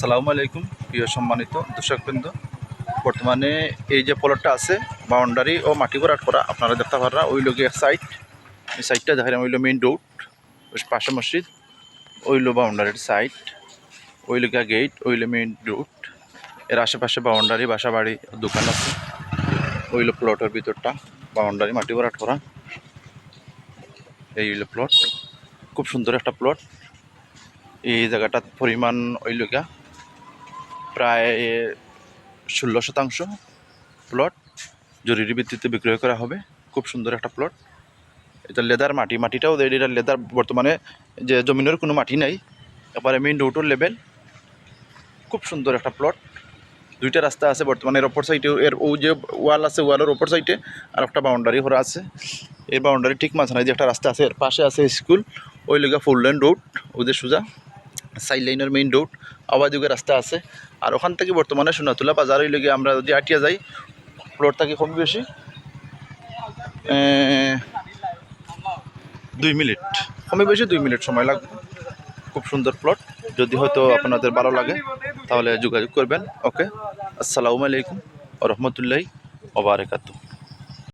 সালামু আলাইকুম, প্রিয় সম্মানিত দর্শকবৃন্দ। বর্তমানে এই যে প্লটটা আছে বাউন্ডারি ও মাটি ভরাট করা, আপনারা দেখতে পারা ওই লোক সাইড এই সাইডটা দেখেন ওইল মেইন রোড পাশে মসজিদ ওইলো বাউন্ডারির সাইড ওই লোকা গেট ওইলো মেইন রোডের আশেপাশে বাউন্ডারি বাসা বাড়ি, দোকান আছে ওইলো প্লটের ভিতরটা বাউন্ডারি মাটি ভরাট করা, এই প্লট খুব সুন্দর একটা প্লট এই জায়গাটার পরিমাণ ওইল গিয়া প্রায় ষোলো শতাংশ প্লট জরুরি ভিত্তিতে বিক্রয় করা হবে। খুব সুন্দর একটা প্লট এটা লেদার মাটি। মাটিটাও এটা লেদার বর্তমানে যে জমিনের কোনো মাটি নাই, এবারে মেইন রোডের লেভেল খুব সুন্দর একটা প্লট দুইটা রাস্তা আছে বর্তমানে, এর অপর সাইডে এর ও যে ওয়াল আছে ওয়ালের অপর সাইডে আর একটা বাউন্ডারি করা আছে। এই বাউন্ডারি ঠিক মাঝখানে যে একটা রাস্তা আছে, এর পাশে আছে স্কুল ওই লেগা ফুল রোড ওদের সোজা। সাইড লাইনের মেইন রোড আবার দিকে রাস্তা আছে। আর ওখান থেকে বর্তমানে সোনাতুলা বাজার ওই লেগে আমরা যদি আটিয়া যাই প্লট থাকে কম বেশি। দুই মিনিট। কমে বেশি দুই মিনিট সময় লাগবে। খুব সুন্দর প্লট যদি হয়তো আপনাদের ভালো লাগে, তাহলে যোগাযোগ করবেন। ওকে? আসসালামু আলাইকুম। রহমতুল্লাহ ওবারাকাতু